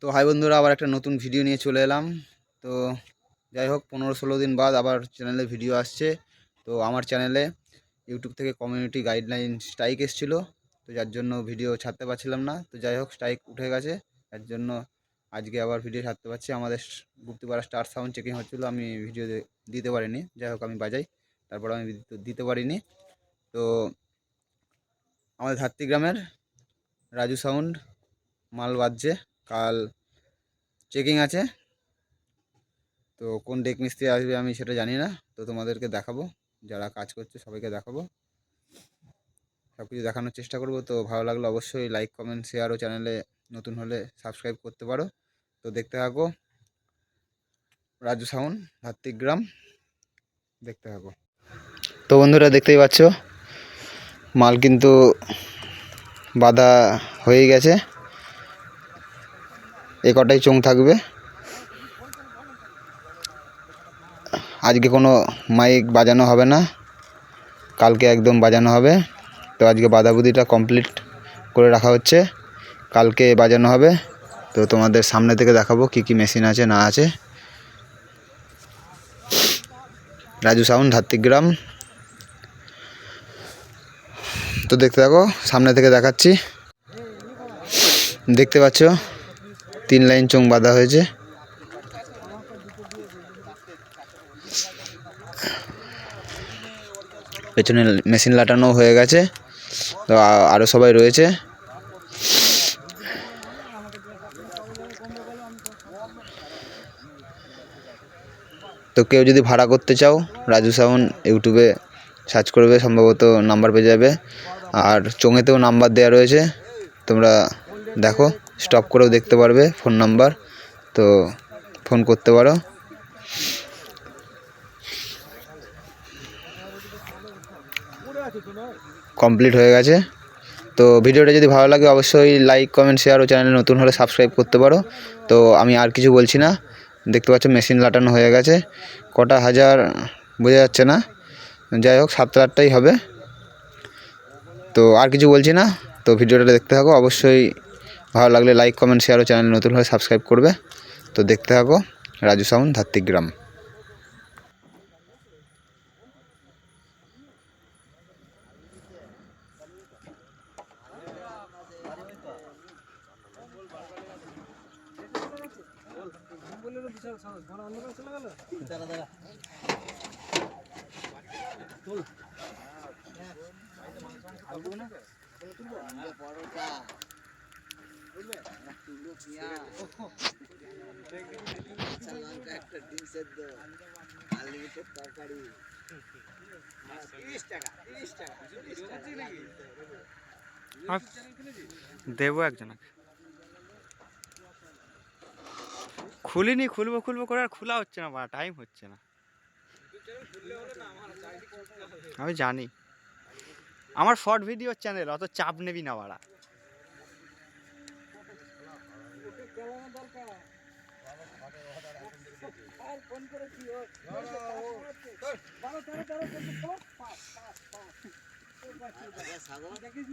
তো হাই বন্ধুরা, আবার একটা নতুন ভিডিও নিয়ে চলে এলাম। তো যাই হোক, পনেরো ষোলো দিন বাদ আবার চ্যানেলে ভিডিও আসছে। তো আমার চ্যানেলে ইউটিউব থেকে কমিউনিটি গাইডলাইন স্ট্রাইক এসেছিল। তো যার জন্য ভিডিও ছাড়তে পারছিলাম না। তো যাই হোক স্ট্রাইক উঠে গেছে। যার জন্য আজকে আবার ভিডিও ছাড়তে পারছি। আমাদের গুপ্তিপাড়া স্টার সাউন্ড চেকিং হচ্ছিল। আমি ভিডিও দিতে পারিনি। যাই হোক, আমি বাজাই। তারপর আমি দিতে- পারিনি। তো আমাদের ধাত্রী গ্রামের রাজু সাউন্ড মাল বাজছে। কাল চেকিং আছে। তো কোন ডেক মিস্ত্রি আসবে আমি সেটা জানি না। তো তোমাদেরকে দেখাবো। যারা কাজ করছে সবাইকে দেখাবো। সব কিছু দেখানোর চেষ্টা করব। তো ভালো লাগলে অবশ্যই লাইক কমেন্ট শেয়ার ও চ্যানেলে নতুন হলে সাবস্ক্রাইব করতে পারো। তো দেখতে থাকো। রাজু সাউন্ড গ্রাম, দেখতে থাকো। তো বন্ধুরা দেখতেই পাচ্ছ, মাল কিন্তু বাধা হয়ে গেছে। এ কটাই চোং থাকবে। আজকে কোনো মাইক বাজানো হবে না। কালকে একদম বাজানো হবে। তো আজকে বাদাবুদিটা কমপ্লিট করে রাখা হচ্ছে। কালকে বাজানো হবে। তো তোমাদের সামনে থেকে দেখাবো কি কি মেশিন আছে, না আছে। রাজু সাউন্ড ধাত্রিগ্রাম তো দেখতে থাকো, সামনে থেকে দেখাচ্ছি। দেখতে পাচ্ছ? তিন লাইন চোং বাঁধা হয়েছে। পেছনে মেশিন লাটানো হয়ে গেছে। তো আরও সবাই রয়েছে। তো কেউ যদি ভাড়া করতে চাও, রাজু সাউন্ড ইউটিউবে সার্চ করবে, সম্ভবত নাম্বার পেয়ে যাবে। আর চোঙেতেও নাম্বার দেওয়া রয়েছে। তোমরা দেখো। স্টপ করেও দেখতে পারবে ফোন নাম্বার তো ফোন করতে পারো। কমপ্লিট হয়ে গেছে। তো ভিডিওটা যদি ভালো লাগে, অবশ্যই লাইক কমেন্ট শেয়ার ও চ্যানেলে নতুন হলে সাবস্ক্রাইব করতে পারো। তো আমি আর কিছু বলছি না। দেখতে পাচ্ছ মেশিন লাটানো হয়ে গেছে। কটা হাজার বোঝা যাচ্ছে না। যাই হোক, সাতটা আটটাই হবে। তো আর কিছু বলছি না। তো ভিডিওটা দেখতে থাকো। অবশ্যই ভালো লাগলে লাইক কমেন্ট শেয়ার ও চ্যানেল নতুন হলে সাবস্ক্রাইব করবে। তো দেখতে থাকো, রাজু সাউন্ড ধাত্রিগ্রাম দেবো একজনকে খুলিনি, খুলবো খুলবো করে আর খোলা হচ্ছে না টাইম হচ্ছে না। আমি জানি। আমার শর্ট ভিডিও চ্যানেল অত চাপ নেবি না বাড়া। আর ফোন করেছি ও বারো তেরো তেরো পাঁচ পাঁচ পাঁচ দেখিস